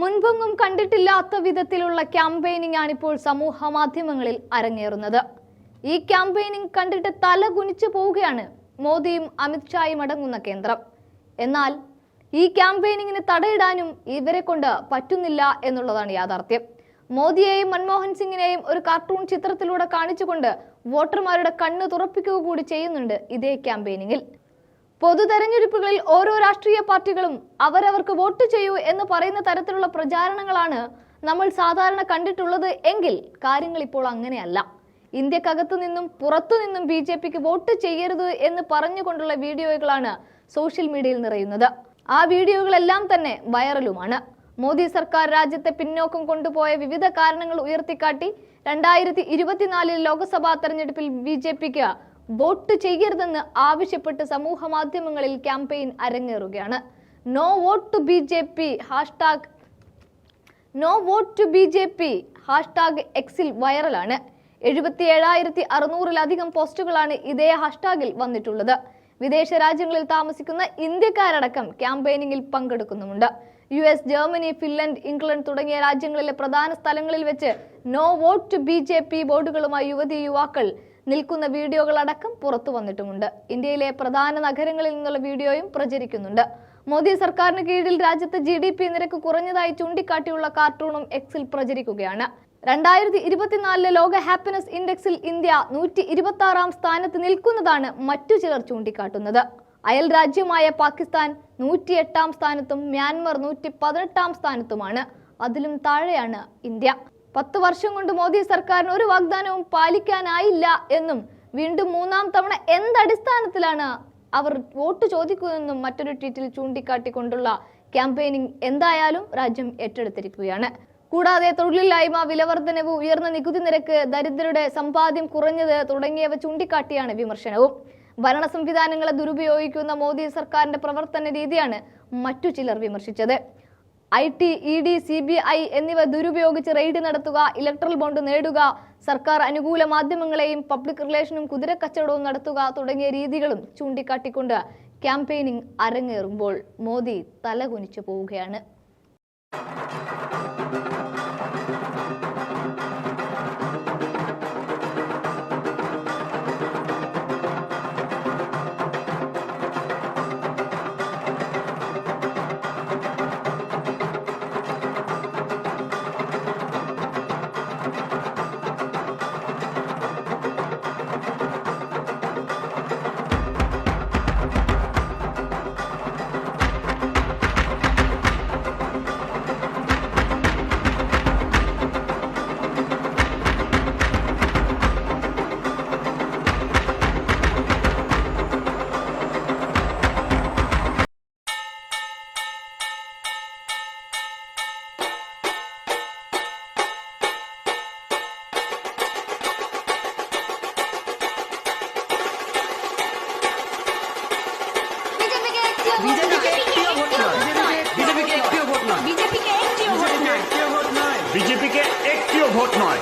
മുൻപൊന്നും കണ്ടിട്ടില്ലാത്ത വിധത്തിലുള്ള ക്യാമ്പയിനിങ് ആണിപ്പോൾ സമൂഹ മാധ്യമങ്ങളിൽ അരങ്ങേറുന്നത്. ഈ ക്യാമ്പയിനിങ് കണ്ടിട്ട് തല കുനിച്ചു പോവുകയാണ് മോദിയും അമിത്ഷായും അടങ്ങുന്ന കേന്ദ്രം. എന്നാൽ ഈ ക്യാമ്പയിനിങ്ങിന് തടയിടാനും ഇവരെ കൊണ്ട് പറ്റുന്നില്ല എന്നുള്ളതാണ് യാഥാർത്ഥ്യം. മോദിയെയും മൻമോഹൻ സിംഗിനെയും ഒരു കാർട്ടൂൺ ചിത്രത്തിലൂടെ കാണിച്ചുകൊണ്ട് വോട്ടർമാരുടെ കണ്ണ് തുറപ്പിക്കുക കൂടി ചെയ്യുന്നുണ്ട് ഇതേ ക്യാമ്പയിനിങ്ങിൽ. പൊതു തെരഞ്ഞെടുപ്പുകളിൽ ഓരോ രാഷ്ട്രീയ പാർട്ടികളും അവരവർക്ക് വോട്ട് ചെയ്യൂ എന്ന് പറയുന്ന തരത്തിലുള്ള പ്രചാരണങ്ങളാണ് നമ്മൾ സാധാരണ കണ്ടിട്ടുള്ളത് എങ്കിൽ കാര്യങ്ങൾ ഇപ്പോൾ അങ്ങനെയല്ല. ഇന്ത്യക്കകത്തു നിന്നും പുറത്തു നിന്നും ബി ജെ പിക്ക് വോട്ട് ചെയ്യരുത് എന്ന് പറഞ്ഞുകൊണ്ടുള്ള വീഡിയോകളാണ് സോഷ്യൽ മീഡിയയിൽ നിറയുന്നത്. ആ വീഡിയോകളെല്ലാം തന്നെ വൈറലുമാണ്. മോദി സർക്കാർ രാജ്യത്തെ പിന്നോക്കം കൊണ്ടുപോയ വിവിധ കാരണങ്ങൾ ഉയർത്തിക്കാട്ടി രണ്ടായിരത്തി ഇരുപത്തിനാലിൽ ലോക്സഭാ തെരഞ്ഞെടുപ്പിൽ ബി ജെ പിക്ക് വോട്ട് ചെയ്യരുതെന്ന് ആവശ്യപ്പെട്ട് സമൂഹ മാധ്യമങ്ങളിൽ campaign അരങ്ങേറുകയാണ്. No vote to B J P hashtag no vote to B J P hashtag എക്സിൽ വൈറലാണ്. എഴുപത്തി ഏഴായിരത്തി അറുന്നൂറിലധികം പോസ്റ്റുകളാണ് ഇതേ ഹാഷ്ടാഗിൽ വന്നിട്ടുള്ളത്. വിദേശ രാജ്യങ്ങളിൽ താമസിക്കുന്ന ഇന്ത്യക്കാരടക്കം ക്യാമ്പയിനിങ്ങിൽ പങ്കെടുക്കുന്നുമുണ്ട്. U S Germany Finland England തുടങ്ങിയ രാജ്യങ്ങളിലെ പ്രധാന സ്ഥലങ്ങളിൽ വെച്ച് no vote to B J P ബോർഡുകളുമായി യുവതി യുവാക്കൾ നിൽക്കുന്ന വീഡിയോകളടക്കം പുറത്തു വന്നിട്ടുമുണ്ട്. ഇന്ത്യയിലെ പ്രധാന നഗരങ്ങളിൽ നിന്നുള്ള വീഡിയോയും പ്രചരിക്കുന്നുണ്ട്. മോദി സർക്കാരിന് കീഴിൽ രാജ്യത്ത് ജി ഡി പി നിരക്ക് കുറഞ്ഞതായി ചൂണ്ടിക്കാട്ടിയുള്ള കാർട്ടൂണും എക്സിൽ പ്രചരിക്കുകയാണ്. രണ്ടായിരത്തി ഇരുപത്തിനാലിലെ ലോക ഹാപ്പിനെസ് ഇൻഡെക്സിൽ ഇന്ത്യ നൂറ്റി ഇരുപത്തി ആറാം സ്ഥാനത്ത് നിൽക്കുന്നതാണ് മറ്റു ചിലർ ചൂണ്ടിക്കാട്ടുന്നത്. അയൽ രാജ്യമായ പാകിസ്ഥാൻ നൂറ്റി എട്ടാം സ്ഥാനത്തും മ്യാൻമർ നൂറ്റി പതിനെട്ടാം സ്ഥാനത്തുമാണ്. അതിലും താഴെയാണ് ഇന്ത്യ. പത്ത് വർഷം കൊണ്ട് മോദി സർക്കാരിന് ഒരു വാഗ്ദാനവും പാലിക്കാനായില്ല എന്നും വീണ്ടും മൂന്നാം തവണ എന്തടിസ്ഥാനത്തിലാണ് അവർ വോട്ട് ചോദിക്കുന്നതെന്നും മറ്റൊരു ട്വീറ്റിൽ ചൂണ്ടിക്കാട്ടിക്കൊണ്ടുള്ള ക്യാമ്പയിനിങ് എന്തായാലും രാജ്യം ഏറ്റെടുത്തിരിക്കുകയാണ്. കൂടാതെ തൊഴിലില്ലായ്മ വിലവർദ്ധനവ് ഉയർന്ന നികുതി നിരക്ക് ദരിദ്രരുടെ സമ്പാദ്യം കുറഞ്ഞത് തുടങ്ങിയവ ചൂണ്ടിക്കാട്ടിയാണ് വിമർശനവും. ഭരണ സംവിധാനങ്ങളെ ദുരുപയോഗിക്കുന്ന മോദി സർക്കാരിന്റെ പ്രവർത്തന രീതിയാണ് മറ്റു ചിലർ വിമർശിച്ചത്. I T E D C B I എന്നിവ ദുരുപയോഗിച്ച് റെയ്ഡ് നടത്തുക ഇലക്ട്രൽ ബോണ്ട് നേടുക സർക്കാർ അനുകൂല മാധ്യമങ്ങളെയും പബ്ലിക് റിലേഷനും കുതിരക്കച്ചവടവും നടത്തുക തുടങ്ങിയ രീതികളും ചൂണ്ടിക്കാട്ടിക്കൊണ്ട് ക്യാമ്പയിനിങ് അരങ്ങേറുമ്പോൾ മോദി തലകുനിച്ചു പോവുകയാണ്. ভোট নয়